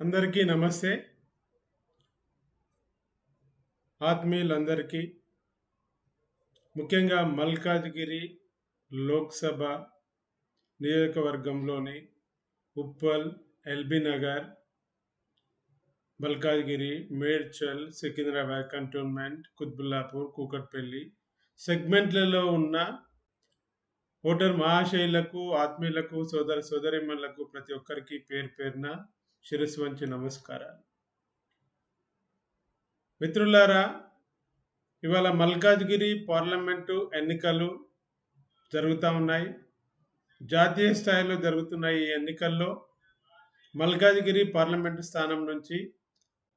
అందరికీ నమస్తే. ఆత్మీయులందరికీ ముఖ్యంగా మల్కాజ్గిరి లోక్సభ నియోజకవర్గంలోని ఉప్పల్ ఎల్బీ నగర్ మల్కాజ్గిరి మేడ్చల్ సికింద్రాబాద్ కంటోన్మెంట్ కుత్బుల్లాపూర్ కూకట్పల్లి సెగ్మెంట్లలో ఉన్న ఓటర్ మహాశయులకు ఆత్మీయులకు సోదర సోదరిమణులకు ప్రతి ఒక్కరికి పేరు పేరున శిరస్సు వంచి నమస్కారాలు. మిత్రులారా ఇవాళ మల్కాజ్గిరి పార్లమెంటు ఎన్నికలు జరుగుతూ ఉన్నాయి. జాతీయ స్థాయిలో జరుగుతున్న ఈ ఎన్నికల్లో మల్కాజ్గిరి పార్లమెంటు స్థానం నుంచి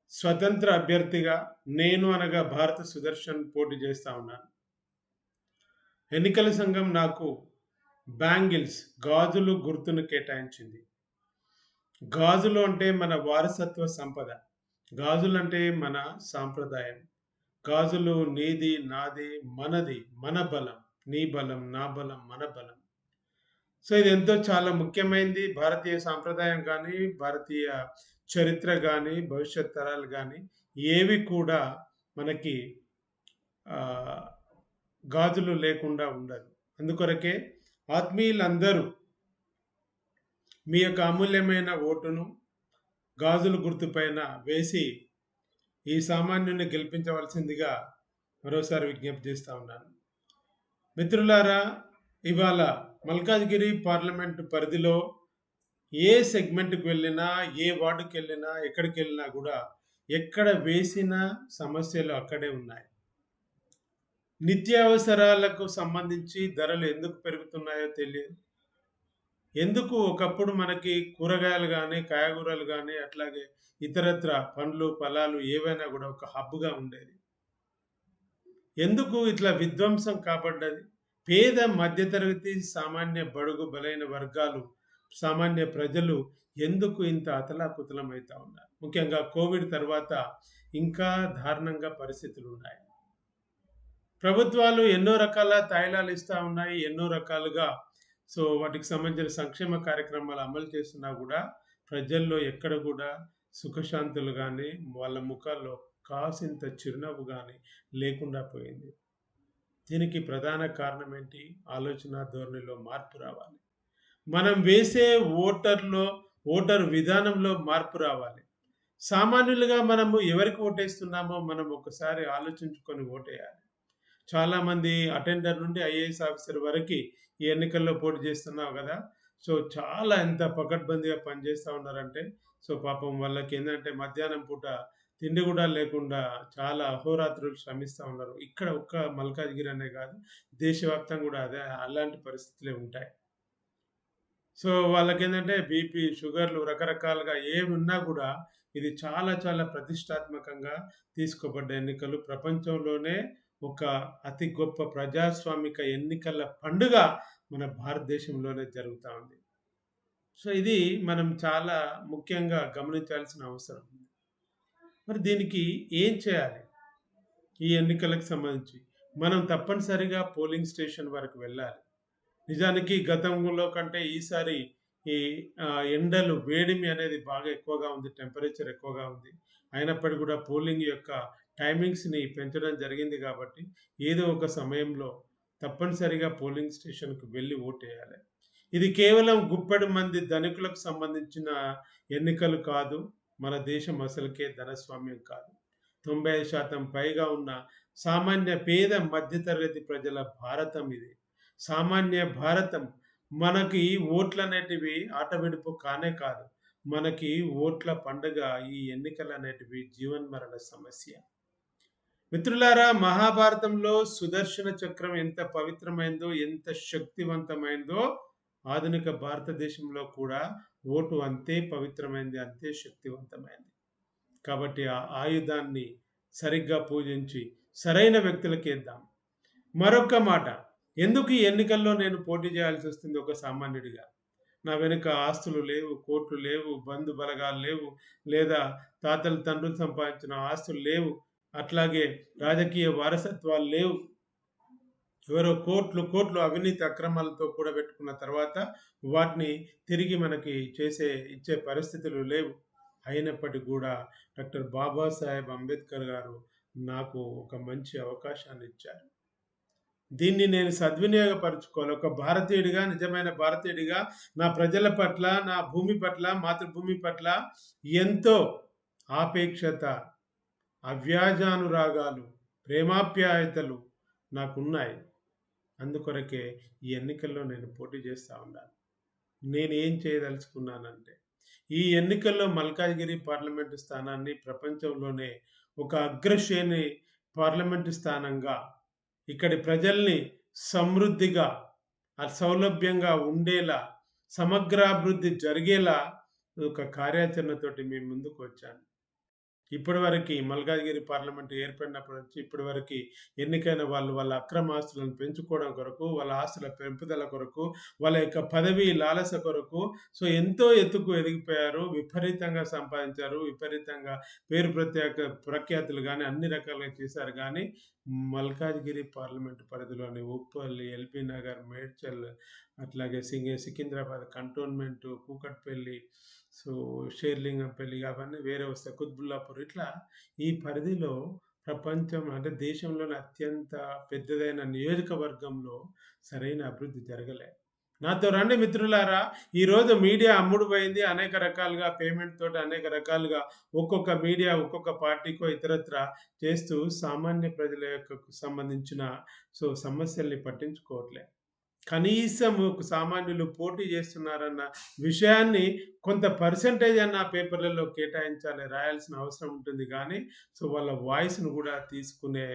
స్వతంత్ర అభ్యర్థిగా నేను అనగా భారత సుదర్శన్ పోటీ చేస్తూ ఉన్నాను. ఎన్నికల సంఘం నాకు బ్యాంగిల్స్ గాజులు గుర్తును కేటాయించింది. గాజులు అంటే మన వారసత్వ సంపద. గాజులు అంటే మన సాంప్రదాయం. గాజులు నీది నాది మనది మన బలం. నీ బలం నా బలం మన బలం. సో ఇది ఎంతో చాలా ముఖ్యమైనది భారతీయ సాంప్రదాయం కానీ భారతీయ చరిత్ర కానీ భవిష్యత్ తరాలు కానీ ఏవి కూడా మనకి గాజులు లేకుండా ఉండదు. అందుకొరకే ఆత్మీయులందరూ మీ యొక్క అమూల్యమైన ఓటును గాజుల గుర్తుపైన వేసి ఈ సామాన్యుని గెలిపించవలసిందిగా మరోసారి విజ్ఞప్తి చేస్తూ ఉన్నాను. మిత్రులారా ఇవాళ మల్కాజ్గిరి పార్లమెంటు పరిధిలో ఏ సెగ్మెంట్కి వెళ్ళినా ఏ వార్డుకి వెళ్ళినా ఎక్కడికి వెళ్ళినా కూడా ఎక్కడ వేసిన సమస్యలు అక్కడే ఉన్నాయి. నిత్యావసరాలకు సంబంధించి ధరలు ఎందుకు పెరుగుతున్నాయో తెలియదు. ఎందుకు ఒకప్పుడు మనకి కూరగాయలు కానీ కాయగూరలు కానీ అట్లాగే ఇతరత్ర పండ్లు ఫలాలు ఏవైనా కూడా ఒక హబ్గా ఉండేది. ఎందుకు ఇట్లా విధ్వంసం కాబడ్డది పేద మధ్యతరగతి సామాన్య బడుగు బలైన వర్గాలు సామాన్య ప్రజలు ఎందుకు ఇంత అతలాకుతలం అవుతా ఉన్నారు? ముఖ్యంగా కోవిడ్ తర్వాత ఇంకా దారుణంగా పరిస్థితులు ఉన్నాయి ప్రభుత్వాలు ఎన్నో రకాల తాయిలాలు ఇస్తూ ఉన్నాయి ఎన్నో రకాలుగా సో వాటికి సంబంధించిన సంక్షేమ కార్యక్రమాలు అమలు చేస్తున్నా కూడా ప్రజల్లో ఎక్కడ కూడా సుఖశాంతులు కానీ వాళ్ళ ముఖాల్లో కాసింత చిరునవ్వు కానీ లేకుండా పోయింది. దీనికి ప్రధాన కారణం ఏంటి? ఆలోచన ధోరణిలో మార్పు రావాలి. మనం వేసే ఓటర్లో ఓటర్ విధానంలో మార్పు రావాలి. సామాన్యులుగా మనము ఎవరికి ఓటేస్తున్నామో మనం ఒకసారి ఆలోచించుకొని ఓటేయాలి. చాలామంది అటెండర్ నుండి ఐఏఎస్ ఆఫీసర్ వరకు ఈ ఎన్నికల్లో పోటీ చేస్తున్నావు కదా. సో చాలా ఎంత పకడ్బందీగా పనిచేస్తూ ఉన్నారంటే సో పాపం వాళ్ళకి ఏంటంటే మధ్యాహ్నం పూట తిండి కూడా లేకుండా చాలా అహోరాత్రులు శ్రమిస్తూ ఉన్నారు. ఇక్కడ ఒక్క మల్కాజ్గిరి అనే కాదు దేశవ్యాప్తంగా కూడా అదే అలాంటి పరిస్థితులే ఉంటాయి. సో వాళ్ళకి ఏంటంటే బీపీ షుగర్లు రకరకాలుగా ఏమి ఉన్నా కూడా ఇది చాలా చాలా ప్రతిష్టాత్మకంగా తీసుకోబడ్డ ఎన్నికలు. ప్రపంచంలోనే ఒక అతి గొప్ప ప్రజాస్వామిక ఎన్నికల పండుగ మన భారతదేశంలోనే జరుగుతూ ఉంది. సో ఇది మనం చాలా ముఖ్యంగా గమనించాల్సిన అవసరం ఉంది. మరి దీనికి ఏం చేయాలి? ఈ ఎన్నికలకు సంబంధించి మనం తప్పనిసరిగా పోలింగ్ స్టేషన్ వరకు వెళ్ళాలి. నిజానికి గతంలో కంటే ఈసారి ఈ ఎండలు వేడిమి అనేది బాగా ఎక్కువగా ఉంది టెంపరేచర్ ఎక్కువగా ఉంది. అయినప్పటికీ కూడా పోలింగ్ యొక్క టైమింగ్స్ని పెంచడం జరిగింది కాబట్టి ఏదో ఒక సమయంలో తప్పనిసరిగా పోలింగ్ స్టేషన్కు వెళ్ళి ఓటేయాలి. ఇది కేవలం గుప్పెడు మంది ధనికులకు సంబంధించిన ఎన్నికలు కాదు మన దేశం అసలుకే ధనస్వామ్యం కాదు. తొంభై ఐదు శాతం పైగా ఉన్న సామాన్య పేద మధ్యతరగతి ప్రజల భారతం ఇది. సామాన్య భారతం మనకి ఓట్లు అనేటివి ఆటవిడుపు కానే కాదు మనకి ఓట్ల పండుగ ఈ ఎన్నికలు అనేటివి జీవన్మరణ సమస్య. మిత్రులారా మహాభారతంలో సుదర్శన చక్రం ఎంత పవిత్రమైందో ఎంత శక్తివంతమైందో ఆధునిక భారతదేశంలో కూడా ఓటు అంతే పవిత్రమైంది అంతే శక్తివంతమైంది. కాబట్టి ఆ ఆయుధాన్ని సరిగ్గా పూజించి సరైన వ్యక్తులకి ఇద్దాం. మరొక మాట ఎందుకు ఈ ఎన్నికల్లో నేను పోటీ చేయాల్సి వస్తుంది ఒక సామాన్యుడిగా? నా వెనుక ఆస్తులు లేవు కోట్లు లేవు బంధు బలగాలు లేవు లేదా తాతలు తండ్రులు సంపాదించిన ఆస్తులు లేవు అట్లాగే రాజకీయ వారసత్వాలు లేవు ఎవరో కోట్లు కోట్లు అవినీతి అక్రమాలతో కూడబెట్టుకున్న తర్వాత వాటిని తిరిగి మనకి చేసే ఇచ్చే పరిస్థితులు లేవు అయినప్పటికీ కూడా డాక్టర్ బాబాసాహెబ్ అంబేద్కర్ గారు నాకు ఒక మంచి అవకాశాన్ని ఇచ్చారు. దీన్ని నేను సద్వినియోగపరుచుకోవాలి. ఒక భారతీయుడిగా, నిజమైన భారతీయుడిగా నా ప్రజల పట్ల, నా భూమి పట్ల, మాతృభూమి పట్ల ఎంతో ఆపేక్షత, అవ్యాజానురాగాలు, ప్రేమాప్యాయతలు నాకున్నాయి. అందుకొరకే ఈ ఎన్నికల్లో నేను పోటీ చేస్తా ఉన్నాను. నేనేం చేయదలుచుకున్నానంటే, ఈ ఎన్నికల్లో మల్కాజ్గిరి పార్లమెంటు స్థానాన్ని ప్రపంచంలోనే ఒక అగ్రశ్రేణి పార్లమెంటు స్థానంగా, ఇక్కడి ప్రజల్ని సమృద్ధిగా, సౌలభ్యంగా ఉండేలా, సమగ్రాభివృద్ధి జరిగేలా ఒక కార్యాచరణతోటి మీ ముందుకు వచ్చాను. ఇప్పటివరకి మల్కాజ్గిరి పార్లమెంట్ ఏర్పడినప్పటి నుంచి ఇప్పటివరకి ఎన్నికైన వాళ్ళు వాళ్ళ అక్రమ ఆస్తులను పెంచుకోవడం కొరకు, వాళ్ళ ఆస్తుల పెంపుదల కొరకు, వాళ్ళ యొక్క పదవి లాలస కొరకు సో, ఎంతో ఎత్తుకు ఎదిగిపోయారు. విపరీతంగా సంపాదించారు. విపరీతంగా పేరు ప్రత్యేక ప్రఖ్యాతులు కానీ అన్ని రకాలుగా చేశారు కానీ మల్కాజ్గిరి పార్లమెంట్ పరిధిలోని ఉప్పల్, ఎల్బీ నగర్, మేడ్చల్ అట్లాగే సింగే సికింద్రాబాద్ కంటోన్మెంటు, కూకట్పల్లి, సో, షేర్లింగంపల్లి అవన్నీ వేరే వస్తాయి. కుత్బుల్లాపూర్ ఇట్లా ఈ పరిధిలో ప్రపంచం అంటే దేశంలోనే అత్యంత పెద్దదైన నియోజకవర్గంలో సరైన అభివృద్ధి జరగలే. నాతో రండి మిత్రులారా! ఈరోజు మీడియా అమ్ముడు పోయింది. అనేక రకాలుగా పేమెంట్ తోటి అనేక రకాలుగా ఒక్కొక్క మీడియా ఒక్కొక్క పార్టీకో ఇతరత్రా చేస్తూ సామాన్య ప్రజల యొక్క సంబంధించిన సో, సమస్యల్ని పట్టించుకోవట్లే. కనీసం ఒక సామాన్యులు పోటీ చేస్తున్నారన్న విషయాన్ని కొంత పర్సెంటేజ్ అన్న పేపర్‌లలో కేటాయించాలి. రాయాల్సిన అవసరం ఉంటుంది కానీ సో, వాళ్ళ వాయిస్‌ను కూడా తీసుకునే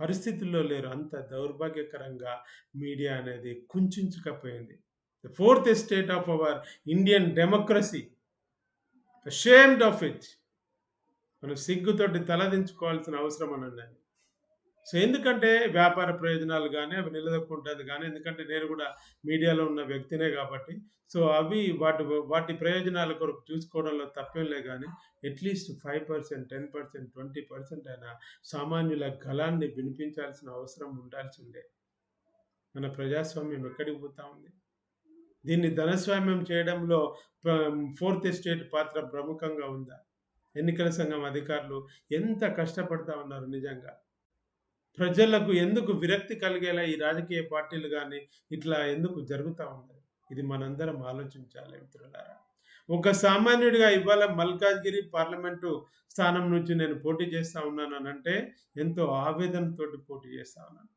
పరిస్థితుల్లో లేరు. అంత దౌర్భాగ్యకరంగా మీడియా అనేది కుంచుకపోయింది the fourth state of our Indian democracy. Shamed of it. మనం సిగ్గుతోటి తలదించుకోవాల్సిన అవసరం అని సో, ఎందుకంటే వ్యాపార ప్రయోజనాలు కానీ అవి నిలదొక్కుంటుంది కానీ ఎందుకంటే నేను కూడా మీడియాలో ఉన్న వ్యక్తినే కాబట్టి సో, అవి వాటి వాటి ప్రయోజనాల కొరకు చూసుకోవడంలో తప్పేంలే కానీ అట్‌లీస్ట్ 5%, 10%, 20% అయినా సామాన్యుల గళాన్ని వినిపించాల్సిన అవసరం ఉండాల్సిందే. మన ప్రజాస్వామ్యం ఎక్కడికి పోతా ఉంది? దీన్ని ధనస్వామ్యం చేయడంలో ఫోర్త్ ఎస్టేట్ పాత్ర ప్రముఖంగా ఉందా? ఎన్నికల సంఘం అధికారులు ఎంత కష్టపడతా ఉన్నారు నిజంగా. ప్రజలకు ఎందుకు విరక్తి కలిగేలా ఈ రాజకీయ పార్టీలు కానీ ఇట్లా ఎందుకు జరుగుతూ ఉన్నది? ఇది మనందరం ఆలోచించాలి మిత్రులారా. ఒక సామాన్యుడిగా ఇవాళ మల్కాజ్గిరి పార్లమెంటు స్థానం నుంచి నేను పోటీ చేస్తా ఉన్నాననంటే, ఎంతో ఆవేదనతోటి పోటీ చేస్తా ఉన్నాను.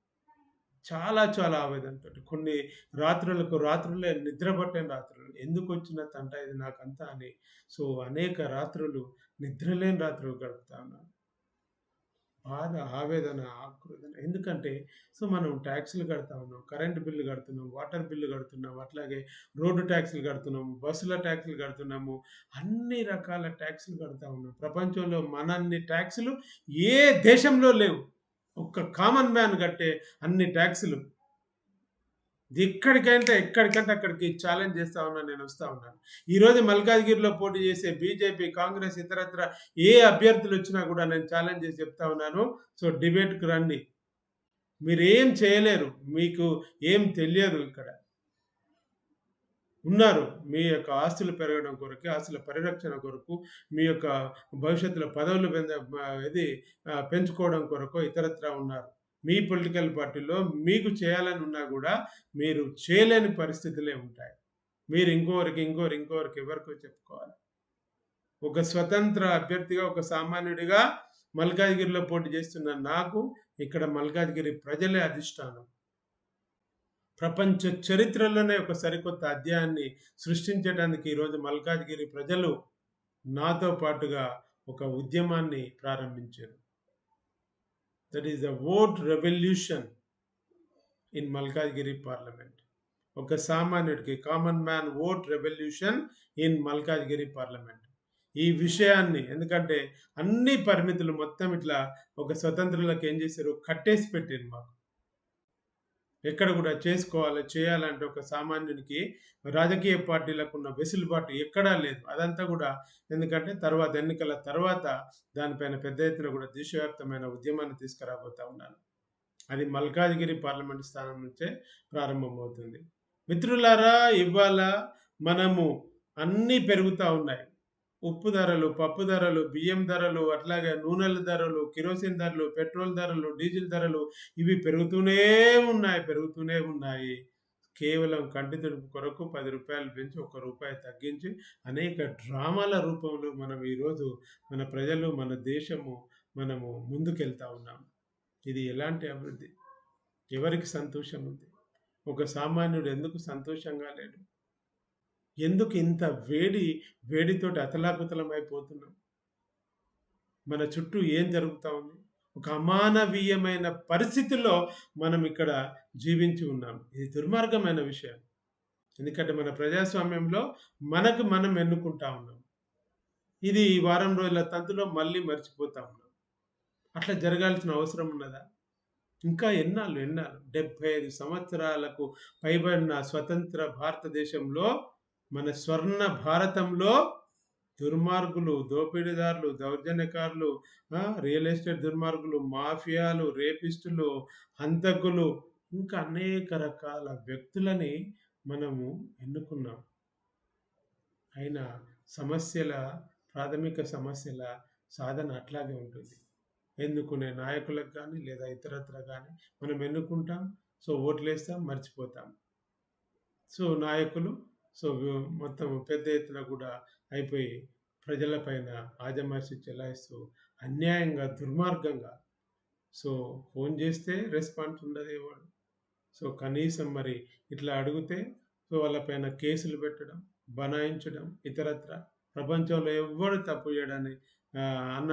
చాలా చాలా ఆవేదనతోటి. కొన్ని రాత్రులకు రాత్రులే నిద్రపట్టే రాత్రులు ఎందుకు వచ్చిన తంట ఇది నాకంతా అని సో, అనేక రాత్రులు నిద్రలేని రాత్రులు గడుపుతా ఉన్నాను. బాధ, ఆవేదన, ఆక్రోధన. ఎందుకంటే సో, మనం ట్యాక్సులు కడతా ఉన్నాం. కరెంట్ బిల్లు కడుతున్నాం. వాటర్ బిల్లు కడుతున్నాం. అట్లాగే రోడ్డు ట్యాక్సులు కడుతున్నాము. బస్సుల ట్యాక్సులు కడుతున్నాము. అన్ని రకాల ట్యాక్సులు కడతా ఉన్నాం. ప్రపంచంలో మనన్ని ట్యాక్సులు ఏ దేశంలో లేవు. ఒక్క కామన్ మ్యాన్ కట్టే అన్ని ట్యాక్సులు ఎక్కడికంటే ఎక్కడికంటే అక్కడికి ఛాలెంజ్ చేస్తా ఉన్నాను. నేను వస్తా ఉన్నాను. ఈరోజు మల్కాజ్గిరిలో పోటీ చేసే బీజేపీ, కాంగ్రెస్ ఇతరత్ర ఏ అభ్యర్థులు వచ్చినా కూడా నేను ఛాలెంజ్ చేసి చెప్తా ఉన్నాను. సో, డిబేట్‌కి రండి. మీరేం చేయలేరు. మీకు ఏం తెలియదు ఇక్కడ. ఉన్నారు. మీ యొక్క ఆస్తులు పెరగడం కొరకే, ఆస్తుల పరిరక్షణ కొరకు, మీ యొక్క భవిష్యత్తులో పదవులు ఇది పెంచుకోవడం కొరకు ఇతరత్రా ఉన్నారు. మీ పొలిటికల్ పార్టీలో మీకు చేయాలని ఉన్నా కూడా మీరు చేయలేని పరిస్థితులే ఉంటాయి. మీరు ఇంకోరికి, ఇంకోరు, ఇంకోరికి ఎవరికో చెప్పుకోవాలి. ఒక స్వతంత్ర అభ్యర్థిగా, ఒక సామాన్యుడిగా మల్కాజ్గిరిలో పోటీ చేస్తున్న నాకు ఇక్కడ మల్కాజ్గిరి ప్రజలే అధిష్టానం. ప్రపంచ చరిత్రలోనే ఒక సరికొత్త అధ్యాయాన్ని సృష్టించడానికి ఈరోజు మల్కాజ్గిరి ప్రజలు నాతో పాటుగా ఒక ఉద్యమాన్ని ప్రారంభించారు. That is the vote revolution in Malkajgiri parliament. ఒక సామాన్యుడికి common man vote revolution in Malkajgiri parliament. ఈ విషయాన్ని ఎందుకంటే అన్ని పరిమితులు మొత్తం ఇట్లా ఒక స్వతంత్రులకు ఏం చేశారు కట్టేసి పెట్టింది మాకు. ఎక్కడ కూడా చేసుకోవాలి, చేయాలంటే ఒక సామాన్యునికి రాజకీయ పార్టీలకు ఉన్న వెసులుబాటు ఎక్కడా లేదు. అదంతా కూడా ఎందుకంటే తర్వాత ఎన్నికల తర్వాత దానిపైన పెద్ద ఎత్తున కూడా దేశవ్యాప్తమైన ఉద్యమాన్ని తీసుకురాబోతా ఉన్నాను. అది మల్కాజ్గిరి పార్లమెంట్ స్థానం నుంచే ప్రారంభమవుతుంది. మిత్రులారా! ఇవాళ మనము అన్నీ పెరుగుతూ ఉన్నాయి. ఉప్పు ధరలు, పప్పు ధరలు, బియ్యం ధరలు, అట్లాగే నూనెల ధరలు, కిరోసిన్ ధరలు, పెట్రోల్ ధరలు, డీజిల్ ధరలు ఇవి పెరుగుతూనే ఉన్నాయి. పెరుగుతూనే ఉన్నాయి. కేవలం కంటి తుడుపు కొరకు పది రూపాయలు పెంచి ఒక రూపాయి తగ్గించి అనేక డ్రామాల రూపంలో మనం ఈరోజు మన ప్రజలు, మన దేశము మనము ముందుకెళ్తా ఉన్నాం. ఇది ఎలాంటి అభివృద్ధి? ఎవరికి సంతోషం ఉంది? ఒక సామాన్యుడు ఎందుకు సంతోషంగా లేడు? ఎందుకు ఇంత వేడి వేడితోటి అతలాకుతలమైపోతున్నాం? మన చుట్టూ ఏం జరుగుతా ఉంది? ఒక అమానవీయమైన పరిస్థితుల్లో మనం ఇక్కడ జీవించి ఉన్నాం. ఇది దుర్మార్గమైన విషయం. ఎందుకంటే మన ప్రజాస్వామ్యంలో మనకు మనం ఎన్నుకుంటా ఉన్నాం. ఇది ఈ వారం రోజుల తంతులో మళ్ళీ మర్చిపోతా ఉన్నాం. అట్లా జరగాల్సిన అవసరం ఉన్నదా? ఇంకా ఎన్నాళ్ళు? ఎన్నాళ్ళు? 75 సంవత్సరాలకు పైబడిన స్వతంత్ర భారతదేశంలో మన స్వర్ణ భారతంలో దుర్మార్గులు, దోపిడీదారులు, దౌర్జన్యకారులు, రియల్ ఎస్టేట్ దుర్మార్గులు, మాఫియాలు, రేపిస్టులు, హంతకులు ఇంకా అనేక రకాల వ్యక్తులని మనము ఎన్నుకున్నాం. అయినా సమస్యల ప్రాథమిక సమస్యల సాధన అట్లాగే ఉంటుంది. ఎన్నుకునే నాయకులకు కానీ లేదా ఇతరత్ర కానీ మనం ఎన్నుకుంటాం. సో, ఓట్లేస్తాం, మర్చిపోతాం. సో, నాయకులు సో, మొత్తం పెద్ద ఎత్తున కూడా అయిపోయి ప్రజల పైన చెలాయిస్తూ అన్యాయంగా, దుర్మార్గంగా సో, ఫోన్ చేస్తే రెస్పాన్స్ ఉండదు సో, కనీసం మరి ఇట్లా అడిగితే సో, వాళ్ళపైన కేసులు పెట్టడం, బనాయించడం ఇతరత్ర ప్రపంచంలో ఎవ్వడు తప్పు చేయడాన్ని అన్న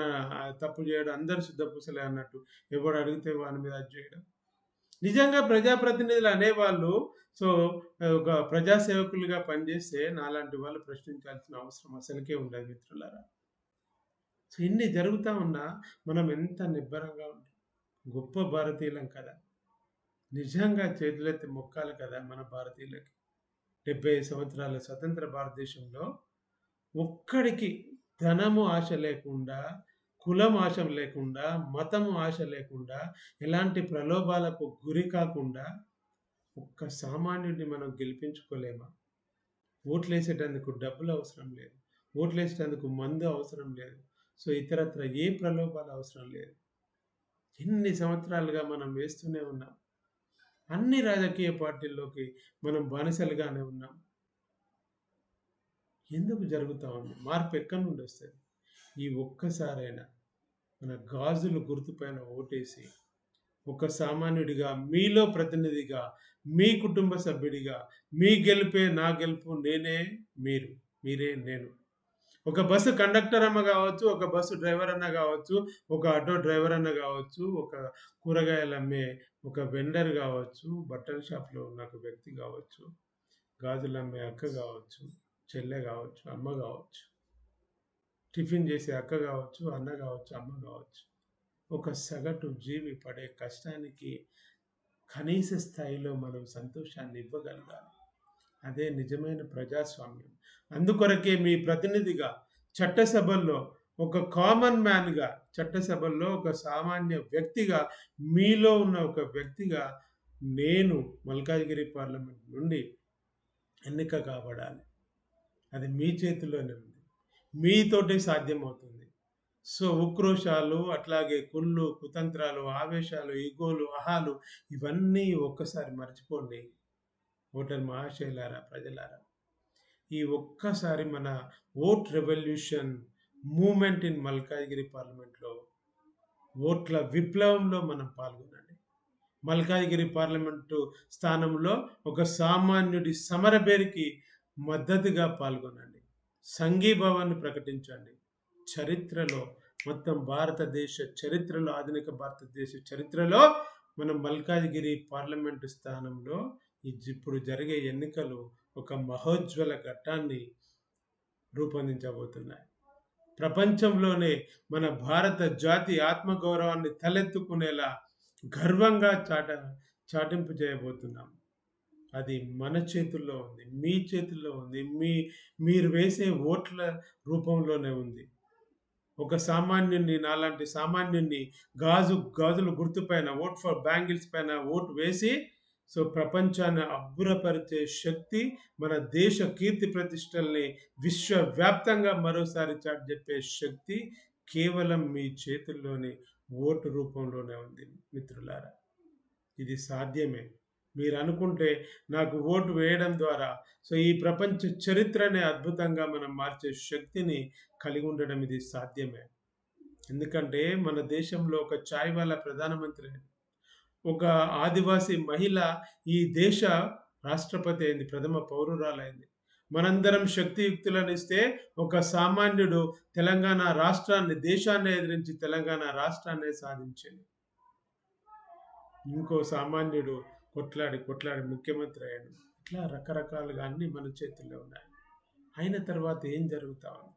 తప్పు చేయడం అందరు శుద్ధపూసలే అన్నట్టు ఎవడు అడిగితే వాని మీద అది చేయడం. నిజంగా ప్రజాప్రతినిధులు అనేవాళ్ళు సో, ఒక ప్రజాసేవకులుగా పనిచేస్తే నాలాంటి వాళ్ళు ప్రశ్నించాల్సిన అవసరం అసలుకే ఉండదు మిత్రులారా. సో, ఇన్ని జరుగుతూ ఉన్నా మనం ఎంత నిబ్బరంగా ఉంటాం. గొప్ప భారతీయులం కదా! నిజంగా చేతులెత్తి మొక్కాలి కదా మన భారతీయులకి. 75 సంవత్సరాల స్వతంత్ర భారతదేశంలో ఒక్కడికి ధనము ఆశ లేకుండా, కులం ఆశ లేకుండా, మతము ఆశ లేకుండా, ఎలాంటి ప్రలోభాలకు గురి కాకుండా ఒక్క సామాన్యుడిని మనం గెలిపించుకోలేమా? ఓట్లేసేటందుకు డబ్బులు అవసరం లేదు. ఓట్లేసేటందుకు మందు అవసరం లేదు. సో, ఇతరత్ర ఏ ప్రలోభాలు అవసరం లేదు. ఎన్ని సంవత్సరాలుగా మనం వేస్తూనే ఉన్నాం. అన్ని రాజకీయ పార్టీల్లోకి మనం బానిసలుగానే ఉన్నాం. ఎందుకు జరుగుతా ఉంది? మార్పు ఎక్కడి నుండి వస్తుంది ఈ ఒక్కసారైనా మన గాజుల గుర్తుపైన ఓటేసి, ఒక సామాన్యుడిగా, మీలో ప్రతినిధిగా, మీ కుటుంబ సభ్యుడిగా, మీ గెలుపే నా గెలుపు, నేనే మీరు, మీరే నేను. ఒక బస్సు కండక్టర్ అమ్మ కావచ్చు ఒక బస్సు డ్రైవర్ అన్న కావచ్చు ఒక ఆటో డ్రైవర్ అన్న కావచ్చు ఒక కూరగాయలు అమ్మే ఒక వెండర్ కావచ్చు బట్టల షాప్‌లో ఉన్న ఒక వ్యక్తి కావచ్చు గాజులు అమ్మే అక్క కావచ్చు చెల్లె కావచ్చు అమ్మ కావచ్చు టిఫిన్ చేసే అక్క కావచ్చు అన్న కావచ్చు అమ్మ కావచ్చు ఒక సగటు జీవి పడే కష్టానికి కనీస స్థాయిలో మనం సంతోషాన్ని ఇవ్వగలగాలి. అదే నిజమైన ప్రజాస్వామ్యం. అందుకొరకే మీ ప్రతినిధిగా చట్టసభల్లో ఒక కామన్ మ్యాన్‌గా చట్టసభల్లో ఒక సామాన్య వ్యక్తిగా, మీలో ఉన్న ఒక వ్యక్తిగా నేను మల్కాజ్గిరి పార్లమెంట్ నుండి ఎన్నిక కాబడాలి. అది మీ చేతిలోనే మీతోటే సాధ్యమవుతుంది. సో, ఉక్రోషాలు, అట్లాగే కుళ్ళు, కుతంత్రాలు, ఆవేశాలు, ఇగోలు, అహాలు ఇవన్నీ ఒక్కసారి మర్చిపోండి. ఓటర్ మహాశైలారా ప్రజలారా. ఈ ఒక్కసారి మన vote revolution movement in Malkajgiri పార్లమెంట్‌లో ఓట్ల విప్లవంలో మనం పాల్గొనండి. మల్కాజ్గిరి పార్లమెంటు స్థానంలో ఒక సామాన్యుడి సమరభేరికి మద్దతుగా పాల్గొనండి. సంఘీభావాన్ని ప్రకటించండి. చరిత్రలో మొత్తం భారతదేశ చరిత్రలో ఆధునిక భారతదేశ చరిత్రలో మనం మల్కాజ్గిరి పార్లమెంటు స్థానంలో ఇప్పుడు జరిగే ఎన్నికలు ఒక మహోజ్వల ఘట్టాన్ని రూపొందించబోతున్నాయి. ప్రపంచంలోనే మన భారత జాతి ఆత్మగౌరవాన్ని తలెత్తుకునేలా గర్వంగా చాట చాటింపు చేయబోతున్నాం. అది మన చేతుల్లో ఉంది. మీ చేతుల్లో ఉంది. మీ మీరు వేసే ఓట్ల రూపంలోనే ఉంది. ఒక సామాన్యుని నాలాంటి సామాన్యుని గాజు గాజుల గుర్తుపైన ఓట్ ఫర్ బ్యాంగిల్స్ పైన ఓటు వేసి సో ప్రపంచాన్ని అబ్బురపరిచే శక్తి మన దేశ కీర్తి ప్రతిష్టల్ని విశ్వవ్యాప్తంగా మరోసారి చాటి చెప్పే శక్తి కేవలం మీ చేతుల్లోని ఓటు రూపంలోనే ఉంది మిత్రులారా ఇది సాధ్యమే మీరు అనుకుంటే నాకు ఓటు వేయడం ద్వారా. సో ఈ ప్రపంచ చరిత్రనే అద్భుతంగా మనం మార్చే శక్తిని కలిగి ఉండడం ఇది సాధ్యమే. ఎందుకంటే మన దేశంలో ఒక ఛాయ్ వాళ్ళ ప్రధానమంత్రి ఒక ఆదివాసీ మహిళ ఈ దేశ రాష్ట్రపతి అయింది ప్రథమ పౌరురాలైంది. మనందరం శక్తియుక్తులనిస్తే ఒక సామాన్యుడు తెలంగాణ రాష్ట్రాన్ని దేశాన్ని ఎదిరించి తెలంగాణ రాష్ట్రాన్ని సాధించింది. ఇంకో సామాన్యుడు కొట్లాడి కొట్లాడి ముఖ్యమంత్రి అయ్యాడు. ఇట్లా రకరకాలుగా అన్ని మన చేతుల్లో ఉన్నాయి. అయిన తర్వాత ఏం జరుగుతా ఉంది?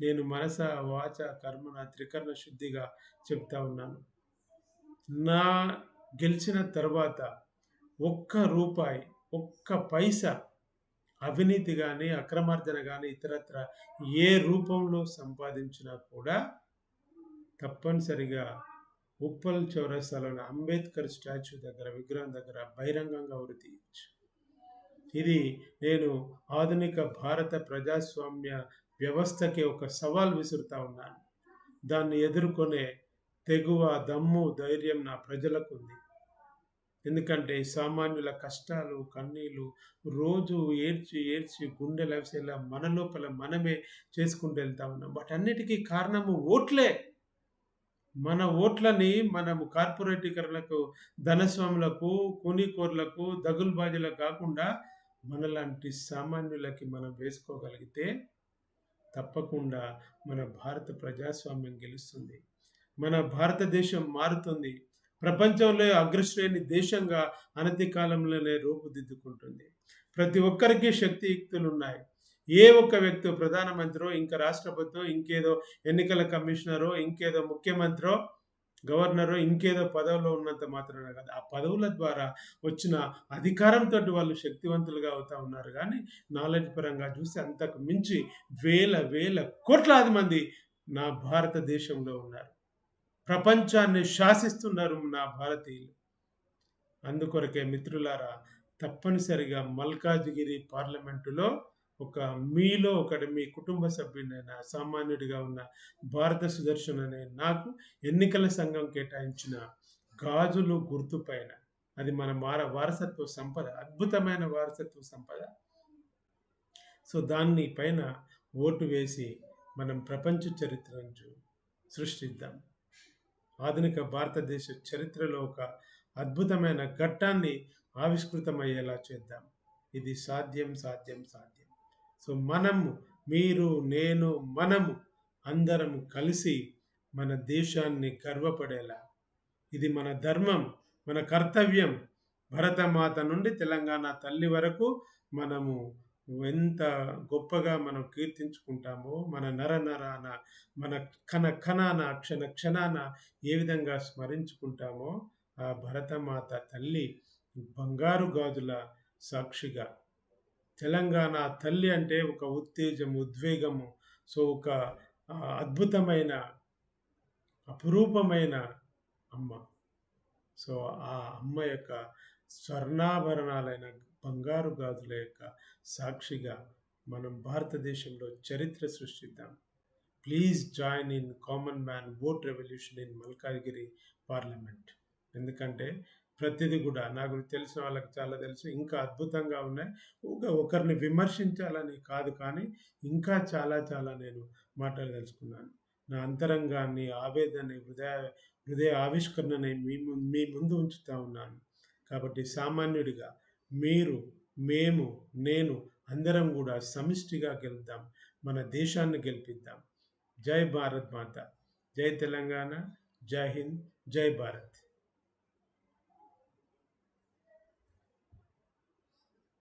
నేను మనస వాచ కర్మన త్రికరణ శుద్ధిగా చెప్తా ఉన్నాను. నా గెలిచిన తర్వాత ఒక్క రూపాయి ఒక్క పైసా అవినీతి కానీ అక్రమార్జన కానీ ఇతరత్ర ఏ రూపంలో సంపాదించినా కూడా తప్పనిసరిగా ఉప్పల్ చౌరస్తాలోని అంబేద్కర్ స్టాచ్యూ దగ్గర విగ్రహం దగ్గర బహిరంగంగా ఉరి తీయచ్చు. ఇది నేను ఆధునిక భారత ప్రజాస్వామ్య వ్యవస్థకి ఒక సవాల్ విసురుతా ఉన్నాను. దాన్ని ఎదుర్కొనే తెగువ దమ్ము ధైర్యం నా ప్రజలకు ఉంది ఎందుకంటే సామాన్యుల కష్టాలు కన్నీళ్ళు రోజు ఏడ్చి ఏడ్చి గుండె లవిసేలా మన లోపల మనమే చేసుకుంటూ వెళ్తా ఉన్నాం. వాటన్నిటికీ కారణము ఓట్లే. మన ఓట్లని మనము కార్పొరేటీకరణకు ధనస్వాములకు కూనీకోర్లకు దగులుబాజీలకు కాకుండా మనలాంటి సామాన్యులకి మనం వేసుకోగలిగితే తప్పకుండా మన భారత ప్రజాస్వామ్యం గెలుస్తుంది. మన భారతదేశం మారుతుంది. ప్రపంచంలో అగ్రశ్రేణి దేశంగా అనతి కాలంలోనే రూపుదిద్దుకుంటుంది. ప్రతి ఒక్కరికి శక్తియుక్తులు ఉన్నాయి ఏ ఒక్క వ్యక్తి ప్రధానమంత్రో ఇంకా రాష్ట్రపతితో ఇంకేదో ఎన్నికల కమిషనరో ఇంకేదో ముఖ్యమంత్రో గవర్నరో ఇంకేదో పదవిలో ఉన్నంత మాత్రమే కాదు. ఆ పదవుల ద్వారా వచ్చిన అధికారంతో వాళ్ళు శక్తివంతులుగా అవుతా ఉన్నారు. కానీ నాలెడ్జ్ పరంగా చూస్తే అంతకు మించి వేల వేల కోట్లాది మంది నా భారతదేశంలో ఉన్నారు. ప్రపంచాన్ని శాసిస్తున్నారు నా భారతీయులు. అందుకొరకే మిత్రులారా తప్పనిసరిగా మల్కాజ్గిరి పార్లమెంటులో ఒక మీలో ఒకటి మీ కుటుంబ సభ్యుడైన సామాన్యుడిగా ఉన్న భారత సుదర్శన్ అనే నాకు ఎన్నికల సంఘం కేటాయించిన గాజులు గుర్తు పైన. అది మన వార వారసత్వ సంపద అద్భుతమైన వారసత్వ సంపద. సో దాన్ని పైన ఓటు వేసి మనం ప్రపంచ చరిత్రను సృష్టిద్దాం. ఆధునిక భారతదేశ చరిత్రలో ఒక అద్భుతమైన ఘట్టాన్ని ఆవిష్కృతమయ్యేలా చేద్దాం. ఇది సాధ్యం సాధ్యం సాధ్యం. సో మనము మీరు నేను మనము అందరం కలిసి మన దేశాన్ని గర్వపడేలా. ఇది మన ధర్మం మన కర్తవ్యం. భరతమాత నుండి తెలంగాణ తల్లి వరకు మనము ఎంత గొప్పగా మనం కీర్తించుకుంటామో మన నర నరాన మన కణ కణాన క్షణ క్షణాన ఏ విధంగా స్మరించుకుంటామో ఆ భరతమాత తల్లి బంగారు గాజుల సాక్షిగా తెలంగాణ తల్లి అంటే ఒక ఉత్తేజం ఉద్వేగము సో ఒక అద్భుతమైన అపురూపమైన అమ్మ. సో ఆ అమ్మ యొక్క స్వర్ణాభరణాలైన బంగారు గాజుల యొక్క సాక్షిగా మనం భారతదేశంలో చరిత్ర సృష్టిద్దాం. Please join in common man vote revolution in Malkajgiri parliament. ఎందుకంటే ప్రతిదీ కూడా. నాకు తెలిసిన వాళ్ళకి చాలా తెలుసు. ఇంకా అద్భుతంగా ఉన్నాయి. ఒకరిని విమర్శించాలని కాదు కానీ ఇంకా చాలా చాలా నేను మాటలు తెలుసుకున్నాను. నా అంతరంగాన్ని ఆవేదన హృదయ హృదయ ఆవిష్కరణని మీ మీ ముందు ఉంచుతా ఉన్నాను. కాబట్టి సామాన్యుడిగా మీరు మేము నేను అందరం కూడా సమిష్టిగా గెలుద్దాం. మన దేశాన్ని గెలిపిద్దాం. జై భారత్ మాత. జై తెలంగాణ. జై హింద్. జై భారత్.